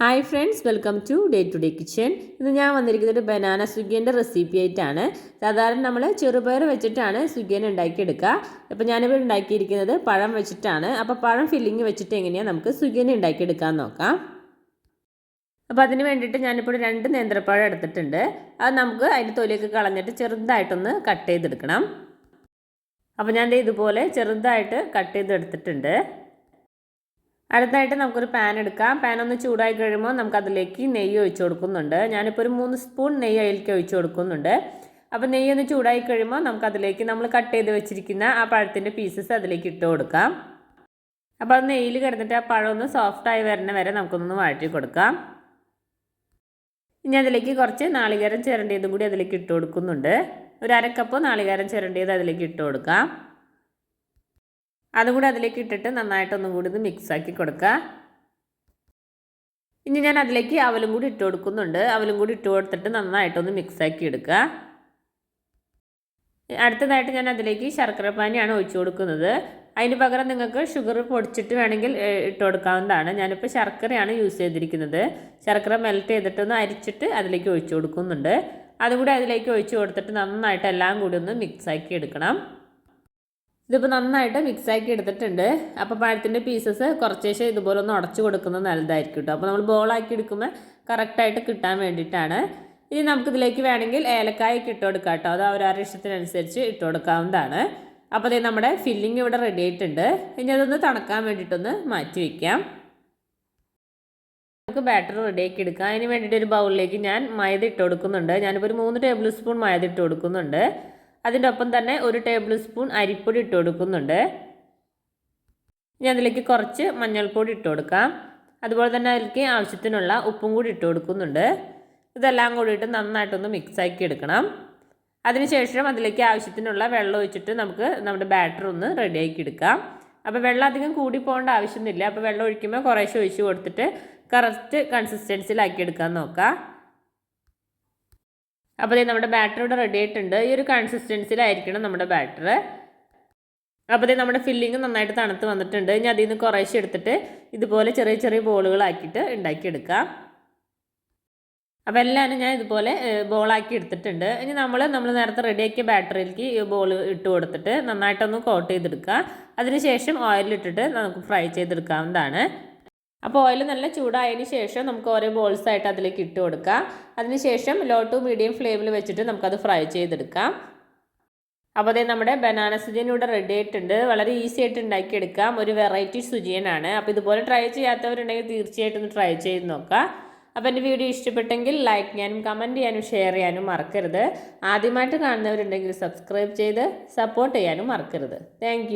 Hi friends welcome to day to day kitchen ഇന്ന് ഞാൻ വന്നിരിക്കുന്നത് ഒരു ബനാന സ്വിഗ്ഗിന്റെ റെസിപ്പി ആയിട്ടാണ്. സാധാരണ നമ്മൾ ചെറുപയർ വെച്ചിട്ടാണ് സുഗിയൻ ഉണ്ടാക്കിയെടുക്കുക. അപ്പോൾ ഞാനിവിടെ ഉണ്ടാക്കിയിരിക്കുന്നത് പഴം വെച്ചിട്ടാണ്. അപ്പോൾ പഴം ഫില്ലിങ് വെച്ചിട്ട് എങ്ങനെയാണ് നമുക്ക് സുഗിയൻ ഉണ്ടാക്കിയെടുക്കാൻ നോക്കാം. അപ്പോൾ അതിന് വേണ്ടിയിട്ട് ഞാനിപ്പോൾ രണ്ട് നേന്ത്രപ്പഴം എടുത്തിട്ടുണ്ട്. അത് നമുക്ക് അതിന്റെ തൊലിയൊക്കെ കളഞ്ഞിട്ട് ചെറുതായിട്ടൊന്ന് കട്ട് ചെയ്തെടുക്കണം. അപ്പോൾ ഞാൻ ഇതുപോലെ ചെറുതായിട്ട് കട്ട് ചെയ്തെടുത്തിട്ടുണ്ട്. അടുത്തായിട്ട് നമുക്കൊരു പാൻ എടുക്കാം. പാൻ ഒന്ന് ചൂടായി കഴിയുമ്പോൾ നമുക്കതിലേക്ക് നെയ്യ് ഒഴിച്ചു കൊടുക്കുന്നുണ്ട്. ഞാനിപ്പോൾ ഒരു മൂന്ന് സ്പൂൺ നെയ്യ് അതിലേക്ക് ഒഴിച്ചു കൊടുക്കുന്നുണ്ട്. അപ്പോൾ നെയ്യ് ഒന്ന് ചൂടായി കഴിയുമ്പോൾ നമുക്കതിലേക്ക് നമ്മൾ കട്ട് ചെയ്ത് വെച്ചിരിക്കുന്ന ആ പഴത്തിന്റെ പീസസ് അതിലേക്ക് ഇട്ട് കൊടുക്കാം. അപ്പോൾ അത് നെയ്യിൽ കിടന്നിട്ട് ആ പഴം ഒന്ന് സോഫ്റ്റായി വരുന്ന വരെ നമുക്കൊന്ന് വഴറ്റി കൊടുക്കാം. ഇനി അതിലേക്ക് കുറച്ച് നാളികേരം ചിരണ്ടിയതും കൂടി അതിലേക്ക് ഇട്ട് കൊടുക്കുന്നുണ്ട്. ഒരു അരക്കപ്പ് നാളികേരം ചിരണ്ടിയത് അതിലേക്ക് ഇട്ട് കൊടുക്കാം. അതും കൂടി അതിലേക്ക് ഇട്ടിട്ട് നന്നായിട്ടൊന്നും കൂടി ഇത് മിക്സാക്കി കൊടുക്കുക. ഇനി ഞാൻ അതിലേക്ക് അവലും കൂടി ഇട്ട് കൊടുക്കുന്നുണ്ട്. അവലും കൂടി ഇട്ട് കൊടുത്തിട്ട് നന്നായിട്ടൊന്ന് മിക്സാക്കി എടുക്കുക. അടുത്തതായിട്ട് ഞാൻ അതിലേക്ക് ശർക്കര പാനിയാണ് ഒഴിച്ചു കൊടുക്കുന്നത്. അതിന് പകരം നിങ്ങൾക്ക് ഷുഗർ പൊടിച്ചിട്ട് വേണമെങ്കിൽ ഇട്ട് കൊടുക്കാവുന്നതാണ്. ഞാനിപ്പോൾ ശർക്കരയാണ് യൂസ് ചെയ്തിരിക്കുന്നത്. ശർക്കര മെൽറ്റ് ചെയ്തിട്ടൊന്ന് അരിച്ചിട്ട് അതിലേക്ക് ഒഴിച്ചു കൊടുക്കുന്നുണ്ട്. അതുകൂടി അതിലേക്ക് ഒഴിച്ചു കൊടുത്തിട്ട് നന്നായിട്ട് എല്ലാം കൂടി ഒന്ന് മിക്സാക്കി എടുക്കണം. ഇതിപ്പോൾ നന്നായിട്ട് മിക്സാക്കി എടുത്തിട്ടുണ്ട്. അപ്പോൾ പഴത്തിന്റെ പീസസ് കുറച്ചേശം ഇതുപോലെ ഒന്ന് ഉടച്ചു കൊടുക്കുന്നത് നല്ലതായിരിക്കും കേട്ടോ അപ്പോൾ നമ്മൾ ബോളാക്കി എടുക്കുമ്പോൾ കറക്റ്റായിട്ട് കിട്ടാൻ വേണ്ടിയിട്ടാണ്. ഇനി നമുക്കിതിലേക്ക് വേണമെങ്കിൽ ഏലക്കായൊക്കെ ഇട്ട് കൊടുക്കാം കേട്ടോ അത് അവരവരുടെ ഇഷ്ടത്തിനനുസരിച്ച് ഇട്ട് കൊടുക്കാവുന്നതാണ്. അപ്പോൾ അതേ നമ്മുടെ ഫില്ലിംഗ് ഇവിടെ റെഡി ആയിട്ടുണ്ട്. ഇനി അതൊന്ന് തണുക്കാൻ വേണ്ടിയിട്ടൊന്ന് മാറ്റി വയ്ക്കാം നമുക്ക് ബാറ്റർ റെഡിയാക്കി എടുക്കാം. അതിന് വേണ്ടിയിട്ട് ഒരു ബൗളിലേക്ക് ഞാൻ മൈദ ഇട്ട് കൊടുക്കുന്നുണ്ട്. ഞാനിപ്പോൾ ഒരു മൂന്ന് ടേബിൾ സ്പൂൺ മൈദ ഇട്ട് കൊടുക്കുന്നുണ്ട്. അതിന്റെ ഒപ്പം തന്നെ ഒരു ടേബിൾ സ്പൂൺ അരിപ്പൊടി ഇട്ട് കൊടുക്കുന്നുണ്ട്. ഇനി അതിലേക്ക് കുറച്ച് മഞ്ഞൾപ്പൊടി ഇട്ട് കൊടുക്കാം. അതുപോലെ തന്നെ അതിലേക്ക് ആവശ്യത്തിനുള്ള ഉപ്പും കൂടി ഇട്ട് കൊടുക്കുന്നുണ്ട്. ഇതെല്ലാം കൂടിയിട്ട് നന്നായിട്ടൊന്ന് മിക്സാക്കി എടുക്കണം. അതിനുശേഷം അതിലേക്ക് ആവശ്യത്തിനുള്ള വെള്ളം ഒഴിച്ചിട്ട് നമുക്ക് നമ്മുടെ ബാറ്റർ ഒന്ന് റെഡിയാക്കി എടുക്കാം. അപ്പോൾ വെള്ളം അധികം കൂടി പോകേണ്ട ആവശ്യമൊന്നുമില്ല. അപ്പോൾ വെള്ളം ഒഴിക്കുമ്പോൾ കുറേശ്ശെ ഒഴിച്ച് കൊടുത്തിട്ട് കറക്റ്റ് കൺസിസ്റ്റൻസിയിലാക്കി എടുക്കാൻ നോക്കാം. അപ്പോൾ നമ്മുടെ ബാറ്റർ ഇവിടെ റെഡി ആയിട്ടുണ്ട്. ഈ ഒരു കൺസിസ്റ്റൻസിയിലായിരിക്കണം നമ്മുടെ ബാറ്റർ അപ്പോൾ നമ്മുടെ ഫില്ലിങ് നന്നായിട്ട് തണുത്ത് വന്നിട്ടുണ്ട്. ഇനി അതിൽ നിന്ന് കുറേശ്ശെ എടുത്തിട്ട് ഇതുപോലെ ചെറിയ ചെറിയ ബോളുകളാക്കിയിട്ട് ഉണ്ടാക്കിയെടുക്കാം. അപ്പോൾ എല്ലാവരും ഞാൻ ഇതുപോലെ ബോളാക്കി എടുത്തിട്ടുണ്ട്. ഇനി നമ്മൾ നമ്മൾ നേരത്തെ റെഡിയാക്കിയ ബാറ്ററിയിലേക്ക് ഈ ബോൾ ഇട്ട് കൊടുത്തിട്ട് നന്നായിട്ടൊന്ന് കോട്ട് ചെയ്തെടുക്കുക. അതിനുശേഷം ഓയിലിട്ടിട്ട് നമുക്ക് ഫ്രൈ ചെയ്തെടുക്കാവുന്നതാണ്. അപ്പോൾ ഓയിൽ നല്ല ചൂടായതിന് ശേഷം നമുക്ക് ഓരോ ബോൾസ് ആയിട്ട് അതിലേക്ക് ഇട്ട് കൊടുക്കാം. അതിനുശേഷം ലോ ടു മീഡിയം ഫ്ലെയിമിൽ വെച്ചിട്ട് നമുക്കത് ഫ്രൈ ചെയ്തെടുക്കാം. അപ്പോൾ അതേ നമ്മുടെ ബനാന സുജിയൻ ഇവിടെ റെഡി ആയിട്ടുണ്ട്. വളരെ ഈസി ആയിട്ട് ഉണ്ടാക്കിയെടുക്കാം. ഒരു വെറൈറ്റി സുജിയനാണ് അപ്പോൾ ഇതുപോലെ ട്രൈ ചെയ്യാത്തവരുണ്ടെങ്കിൽ തീർച്ചയായിട്ടും ഒന്ന് ട്രൈ ചെയ്ത് നോക്കാം. അപ്പോൾ എന്റെ വീഡിയോ ഇഷ്ടപ്പെട്ടെങ്കിൽ ലൈക്ക് ചെയ്യാനും കമന്റ് ചെയ്യാനും ഷെയർ ചെയ്യാനും മറക്കരുത്. ആദ്യമായിട്ട് കാണുന്നവരുണ്ടെങ്കിൽ സബ്സ്ക്രൈബ് ചെയ്ത് സപ്പോർട്ട് ചെയ്യാനും മറക്കരുത്. താങ്ക്